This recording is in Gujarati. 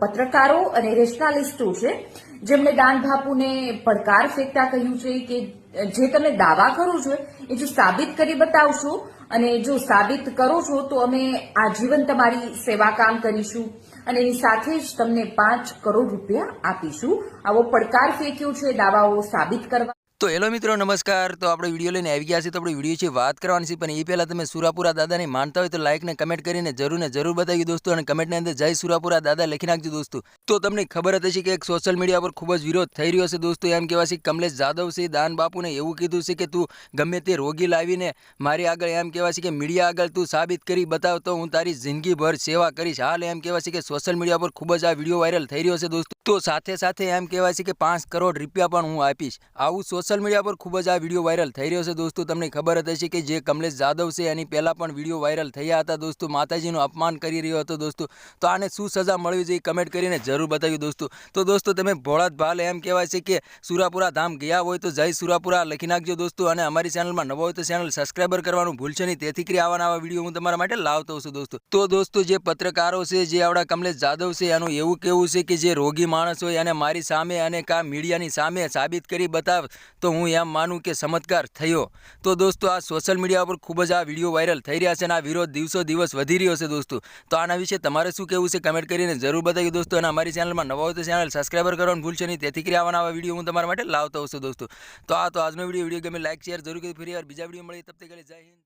પત્રકારો અને રેશનાલિસ્ટો છે, જેમણે દાન બાપુને પડકાર ફેંકતા કહ્યું છે કે જે તમે દાવા કરો છો, એ જો સાબિત કરી બતાવશો અને જો સાબિત કરો છો, તો અમે આજીવન તમારી સેવા કામ કરીશું અને એની સાથે જ તમને પાંચ કરોડ રૂપિયા આપીશું. આવો પડકાર ફેંક્યો છે, દાવાઓ સાબિત કરવા તો હેલો મિત્રો, નમસ્કાર. તો આપણે વીડિયો લઈને આવી ગયા છે તો આપણે વીડિયો છે વાત કરવાની છે, પણ એ પહેલાં તમે સુરાપુરા દાદાને માનતા હોય તો લાઇકને કમેન્ટ કરીને જરૂર ને જરૂર બતાવી દોસ્તો, અને કમેન્ટની અંદર જય સુરાપુરા દાદા લખી નાખજો દોસ્તો. તો તમને ખબર હતી હશે કે એક સોશિયલ મીડિયા પર ખૂબ જ વિરોધ થઈ રહ્યો છે દોસ્તો, એમ કહેવાય છે કમલેશ જાદવ છે, દાન બાપુને એવું કીધું છે કે તું ગમે તે રોગી લાવીને મારી આગળ, એમ કહેવાય છે કે મીડિયા આગળ તું સાબિત કરી બતાવ તો હું તારી જિંદગીભર સેવા કરીશ. હાલ એમ કહેવાય છે કે સોશિયલ મીડિયા પર ખૂબ જ આ વીડિયો વાયરલ થઈ રહ્યો છે દોસ્તો. તો સાથે સાથે એમ કહેવાય છે કે પાંચ કરોડ રૂપિયા પણ હું આપીશ. આવું સોશિયલ મીડિયા પર ખૂબ જ આ વીડિયો વાયરલ થઈ રહ્યો છે દોસ્તો. તમને ખબર જ હશે કે જે કમલેશ જાદવ છે, એની પહેલાં પણ વીડિયો વાયરલ થયા હતા દોસ્તો. માતાજીનું અપમાન કરી રહ્યો હતો દોસ્તો. તો આને શું સજા મળવી જોઈએ કમેન્ટ કરીને જરૂર બતાવ્યું દોસ્તો. તો દોસ્તો તમે ભોળાત ભાલ એમ કહેવાય છે કે સુરાપુરા ધામ ગયા હોય તો જય સુરાપુરા લખી નાખજો દોસ્તો અને અમારી ચેનલમાં નવો હોય તો ચેનલ સબસ્ક્રાઈબર કરવાનું ભૂલશો નહીં. તેથી કરી આવા નવા વીડિયો હું તમારા માટે લાવતો છું દોસ્તો. તો દોસ્તો જે પત્રકારો છે, જે આપણા કમલેશ જાદવ છે, એનું એવું કેવું છે કે જે રોગી માણસ હોય એને મારી સામે અને કા મીડિયાની સામે સાબિત કરી બતાવ, તો હું એમ માનું કે ચમત્કાર થયો. તો દોસ્તો, આ સોશિયલ મીડિયા પર ખૂબ જ આ વીડિયો વાયરલ થઈ રહ્યા છે અને આ વિરોધ દિવસો દિવસ વધી રહ્યો છે દોસ્તો. તો આના વિશે તમારે શું કહેવું છે કમેન્ટ કરીને જરૂર બતાવ્યું દોસ્તો અને અમારી ચેનલમાં નવા હોય તો ચેનલ સબસ્ક્રાઈબર કરવાનું ભૂલશો નહીં. તેથી કરી આવા નવા વીડિયો હું તમારા માટે લાવતો હશું દોસ્તો. તો આ તો આજનો વીડિયો વીડિયો ગમે લાઇક શેર જરૂર કરી. ફરી વાર બીજા વીડિયો મળી તબ કે જય હિન્દ.